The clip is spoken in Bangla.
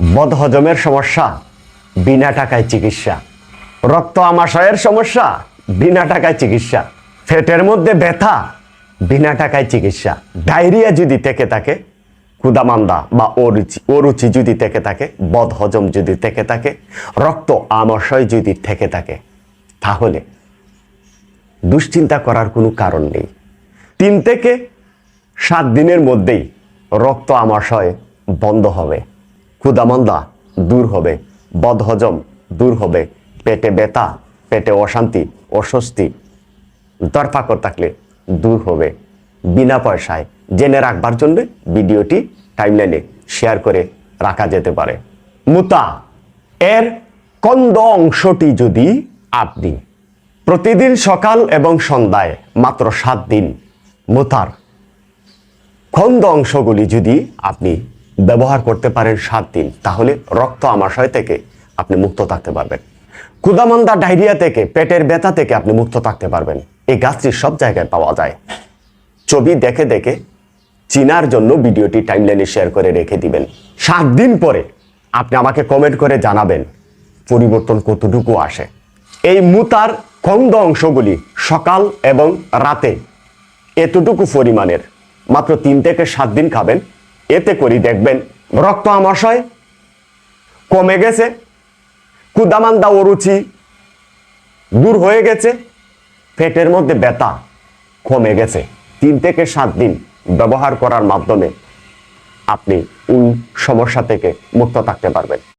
বদহজমের সমস্যা, বিনা টাকায় চিকিৎসা। রক্ত আমাশয়ের সমস্যা, বিনা টাকায় চিকিৎসা। ফেটের মধ্যে ব্যথা, বিনা টাকায় চিকিৎসা। ডায়রিয়া যদি থেকে থাকে ক্ষুদামান্দা বা অরুচি অরুচি যদি থেকে থাকে, বদহজম যদি থেকে থাকে, রক্ত আমাশয় যদি থেকে থাকে, তাহলে দুশ্চিন্তা করার কোনো কারণ নেই। তিন থেকে সাত দিনের মধ্যেই রক্ত আমাশয় বন্ধ হবে। ক্ষুদামন্দা দূর হবে, বদহজম দূর হবে, পেটে ব্যথা, পেটে অশান্তি, অস্বস্তি, দরফাকর থাকলে দূর হবে। বিনা পয়সায় জেনে রাখবার জন্য ভিডিওটি টাইমলাইনে শেয়ার করে রাখা যেতে পারে। মুতা, এর কন্দ অংশটি যদি আপনি প্রতিদিন সকাল এবং সন্ধ্যায় মাত্র সাত দিন, মুতার খন্দ অংশগুলি যদি আপনি ব্যবহার করতে পারেন সাত দিন, তাহলে রক্ত আমাশয় থেকে আপনি মুক্ত থাকতে পারবেন। ক্ষুদামন্দা ডায়রিয়া থেকে, পেটের ব্যথা থেকে আপনি মুক্ত থাকতে পারবেন। এই গাছটি সব জায়গায় পাওয়া যায়। ছবি দেখে দেখে চিনার জন্য ভিডিওটি টাইমলাইনে শেয়ার করে রেখে দিবেন। সাত দিন পরে আপনি আমাকে কমেন্ট করে জানাবেন পরিবর্তন কতটুকু আসে। এই মুতার খন্দ অংশগুলি সকাল এবং রাতে এতটুকু পরিমাণের। মাত্র তিন থেকে সাত দিন খাবেন। এতে করি দেখবেন, রক্ত আমাশয় কমে গেছে, কুদামান্দা অরুচি দূর হয়ে গেছে পেটের মধ্যে ব্যথা কমে গেছে। তিন থেকে সাত দিন ব্যবহার করার মাধ্যমে আপনি ওই সমস্যা থেকে মুক্ত থাকতে পারবেন।